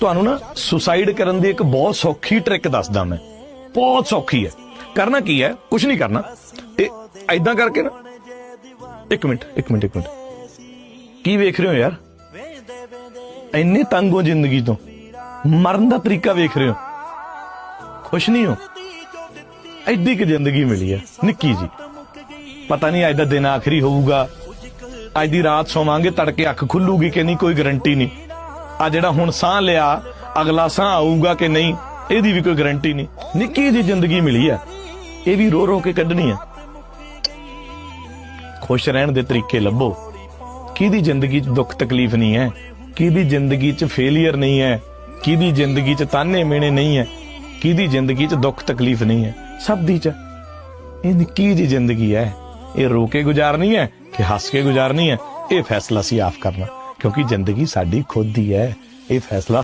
ਤੁਹਾਨੂੰ ਨਾ ਸੁਸਾਈਡ ਕਰਨ ਦੀ ਇੱਕ ਬਹੁਤ ਸੌਖੀ ਟ੍ਰਿਕ ਦੱਸਦਾ ਮੈਂ। ਬਹੁਤ ਸੌਖੀ ਹੈ। ਕਰਨਾ ਕੀ ਹੈ? ਕੁਝ ਨਹੀਂ ਕਰਨਾ। ਇਹ ਐਦਾਂ ਕਰਕੇ ਨਾ, ਇੱਕ ਮਿੰਟ ਇੱਕ ਮਿੰਟ ਇੱਕ ਮਿੰਟ। ਕੀ ਵੇਖ ਰਹੇ ਹੋ ਯਾਰ? ਇੰਨੇ ਤੰਗ ਹੋ ਜ਼ਿੰਦਗੀ ਤੋਂ। ਮਰਨ ਦਾ ਤਰੀਕਾ ਵੇਖ ਰਹੇ ਹੋ। ਖੁਸ਼ ਨਹੀਂ ਹੋ। ਐਡੀ ਕਿ ਜ਼ਿੰਦਗੀ ਮਿਲੀ ਹੈ। ਨਿੱਕੀ ਜੀ। ਪਤਾ ਨਹੀਂ ਅੱਜ ਦਾ ਦਿਨ ਆਖਰੀ ਹੋਊਗਾ। ਅੱਜ ਦੀ ਰਾਤ ਸੋਵਾਂਗੇ, ਤੜਕੇ ਅੱਖ ਖੁੱਲੂਗੀ ਕਿ ਨਹੀਂ, ਕੋਈ ਗਰੰਟੀ ਨਹੀਂ। ਆ ਜਿਹੜਾ ਹੁਣ ਸਾਹ ਲਿਆ, ਅਗਲਾ ਸਾਹ ਆਊਗਾ ਕਿ ਨਹੀਂ, ਇਹਦੀ ਵੀ ਕੋਈ ਗਾਰੰਟੀ ਨਹੀਂ। ਨਿੱਕੀ ਜੀ ਜ਼ਿੰਦਗੀ ਮਿਲੀ ਹੈ ਇਹ ਵੀ ਰੋ ਰੋ ਕੇ ਕੱਢਣੀ ਹੈ ਖੁਸ਼ ਰਹਿਣ ਦੇ ਤਰੀਕੇ ਲੱਭੋ। ਕਿਹਦੀ ਜ਼ਿੰਦਗੀ 'ਚ ਦੁੱਖ ਤਕਲੀਫ ਨਹੀਂ ਹੈ? ਕਿਹਦੀ ਜ਼ਿੰਦਗੀ 'ਚ ਫੇਲਿਅਰ ਨਹੀਂ ਹੈ? ਕਿਹਦੀ ਜ਼ਿੰਦਗੀ 'ਚ ਤਾਨੇ ਮੇਣੇ ਨਹੀਂ ਹੈ? ਕਿਹਦੀ ਜ਼ਿੰਦਗੀ 'ਚ ਦੁੱਖ ਤਕਲੀਫ ਨਹੀਂ ਹੈ? ਸਭ ਦੀ 'ਚ। ਇਹ ਨਿੱਕੀ ਜੀ ਜ਼ਿੰਦਗੀ ਹੈ। ਇਹ ਰੋ ਕੇ ਗੁਜ਼ਾਰਨੀ ਹੈ ਕਿ ਹੱਸ ਕੇ ਗੁਜ਼ਾਰਨੀ ਹੈ। ਇਹ ਫੈਸਲਾ ਸੀ ਆਪ ਕਰਨਾ। ਕਿਉਂਕਿ ਜ਼ਿੰਦਗੀ ਸਾਡੀ ਖੁਦ ਦੀ ਹੈ। ਇਹ ਫੈਸਲਾ